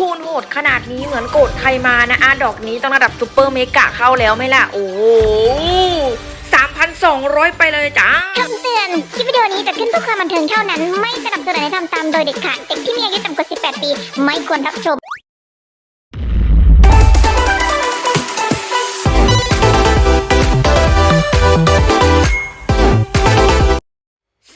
คูณโหดขนาดนี้เหมือนโกดใครมานะอาดอกนี้ต้องระดับซูเปอร์เมกะเข้าแล้วไหมล่ะ โอ้สามพันสองร้อยไปเลยจ้าคำเตือน คลิปวิดีโอนี้จะขึ้นเพื่อความบันเทิงเท่านั้น ไม่สนับสนุนให้ทำตามโดยเด็ดขาด เด็กที่มีอายุต่ำกว่า 18 ปี ไม่ควรรับชม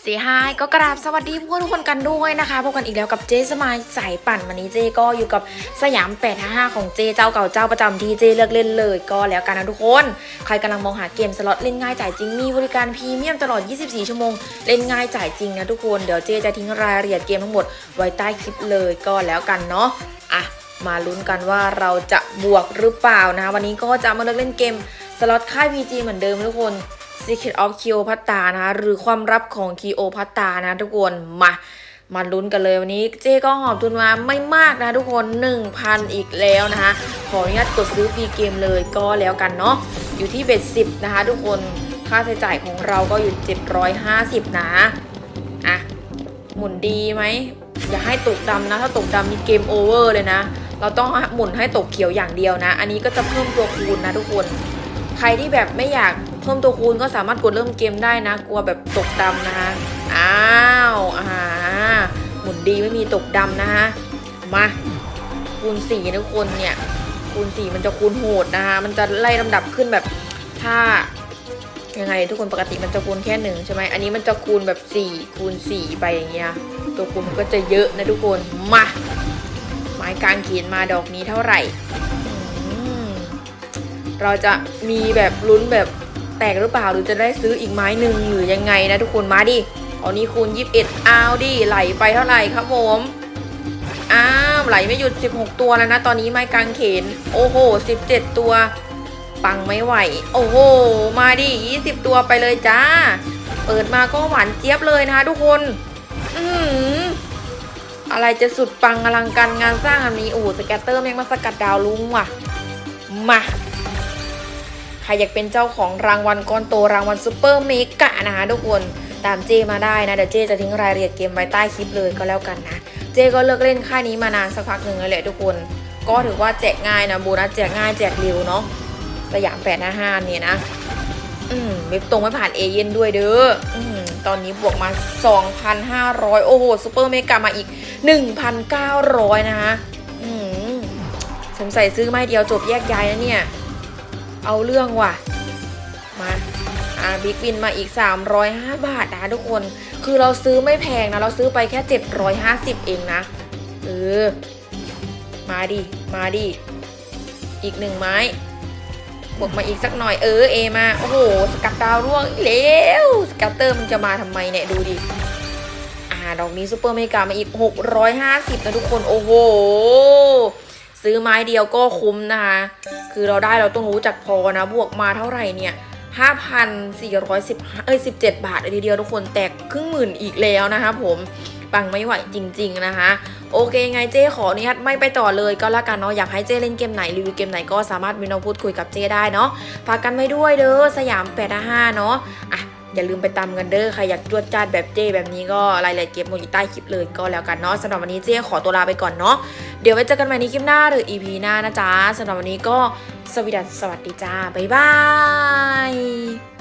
สียหายก็กราบสวัสดีพวกทุกคนกันด้วยนะคะพบกันอีกแล้วกับเจสมายสายปั่นวันนี้เจก็อยู่กับสยาม855ของเจเจ้าเก่าเจ้าประจำที่เจเลือกเล่นเลย ก็แล้วกันนะทุกคน ใครกำลังมองหาเกมสล็อตเล่นง่ายจ่ายจริงมีบริการพรีเมียมตลอด 24 ชั่วโมง เล่นง่ายจ่ายจริงนะทุกคนเดี๋ยวเจจะทิ้งรายละเอียดเกมทั้งหมดไว้ใต้คลิปเลยก็แล้วกันเนาะอะมาลุ้นกันว่าเราจะบวกหรือเปล่านะวันนี้ก็จะมาเลือกเล่นเกมสล็อตค่าย PG เหมือนเดิมทุกคน Secret of Cleopatra นะคะหรือความลับของ Cleopatra นะทุกคนมามาลุ้นกันเลยวันนี้เจ๊ก็หอบทุนมาไม่มากนะทุกคน 1,000 อีกแล้วนะคะ ขออนุญาตกดซื้อฟรีเกมเลยก็แล้วกันเนาะอยู่ที่เบ็ดสิบนะคะ ทุกคนค่าใช้จ่ายของเราก็อยู่ 750 นะอะหมุนดีไหม อย่าให้ตกดำนะ ถ้าตกดำนี่เกมโอเวอร์เลยนะ เราต้องหมุนให้ตกเขียวอย่างเดียวนะ อันนี้ก็จะเพิ่มตัวคูณนะทุกคน ใครที่แบบไม่อยาก เพิ่มตัวคูณก็สามารถกดเริ่มเกมได้นะ กลัวแบบตกดำนะคะ อ้าวอ่าหมุนดีไม่มีตกดำนะคะ มาคูณสี่ทุกคนเนี่ยคูณสี่มันจะคูณโหดนะคะ มันจะไล่ลำดับขึ้นแบบถ้ายังไงทุกคนปกติมันจะคูณแค่หนึ่งใช่ไหมอันนี้มันจะคูณแบบสี่คูณสี่ไปอย่างเงี้ยตัวคูณมันก็จะเยอะนะทุกคนมาไม้กางเขียนมาดอกนี้เท่าไหร่เราจะมีแบบลุ้นแบบ ตกหรือเปล่าหรือจะได้ซื้ออีกไม้หนึ่งหรือยังไงนะทุกคนมาดิเอานี้คูณ21เอาดิไหลไปเท่าไหร่ครับผมอ้าวไหลไม่หยุด 16 ตัวแล้วนะ ตอนนี้ไม้กางเขนโอ้โห 17 ตัว ปังไม่ไหว โอ้โห มาดิ20 ตัวไปเลยจ้า เปิดมาก็หวานเจี๊ยบเลยนะคะทุกคน อือหืออะไรจะสุดปังอลังการงานสร้างอันนี้โอ้โหสแกตเตอร์แม่งมาสกัดดาวลุงว่ะ มา ใครอยากเป็นเจ้าของรางวัลก้อนโตรางวัลซูเปอร์เมกะนะคะทุกคนตามเจมาได้นะเดี๋ยวเจจะทิ้งรายละเอียดเกมไว้ใต้คลิปเลยก็แล้วกันนะ เจก็เลิกเล่นค่ายนี้มานานสักพักหนึ่งแล้วแหละทุกคน ก็ถือว่าแจกง่ายนะโบนัสแจกง่ายแจกเร็วเนาะสยามแปดห้าห้าเนี่ยนะ อืมเว็บตรงไม่ผ่านเอเย่นด้วยเด้ออืมตอนนี้บวกมา 2,500 โอ้โหซูเปอร์เมกามาอีก 1,900 นะคะอืมสงสัยซื้อไม่เดียวจบแยกย้ายนะเนี่ย เอาเรื่องว่ะ มาอ่าบิ๊กวินมาอีก 305 บาทนะทุกคน คือเราซื้อไม่แพงนะ เราซื้อไปแค่ 750 เองนะ เออ มาดิ มาดิ อีกหนึ่งไม้ บวกมาอีกสักหน่อย เออ เอมา โอ้โห สกัดดาวร่วงอีกแล้วสกัตเตอร์มันจะมาทำไมเนี่ย ดูดิอ่าดอกนี้ซูเปอร์เมกามาอีก 650 นะทุกคน โอ้โห ซื้อไม้เดียวก็คุ้มนะคะ คือเราได้เราต้องรู้จักพอนะ บวกมาเท่าไหร่เนี่ย5,410เอ้ย17 บาทเลยทีเดียวทุกคนแตกครึ่งหมื่นอีกแล้วนะคะผมปังไม่ไหวจริง ๆนะคะ โอเคไงเจ้ขออนุญาตไม่ไปต่อเลยก็แล้วกันเนาะอยากให้เจ้เล่นเกมไหนรีวิวเกมไหนก็สามารถมีน้องพูดคุยกับเจ้ได้เนาะฝากกันไว้ด้วยเด้อสยาม855เนาะอะอย่าลืมไปตามกันเด้อใครอยากจวดจ้าดแบบเจ้แบบนี้ก็รายละเอียดเกมลงอยู่ใต้คลิปเลยก็แล้วกันเนาะสำหรับวันนี้เจ้ขอตัวลาไปก่อนเนาะ เดี๋ยวไว้เจอกันใหม่ในคลิปหน้าหรือ EP หน้านะจ๊ะสำหรับวันนี้ก็สวัสดีสวัสดีจ้าบ๊ายบาย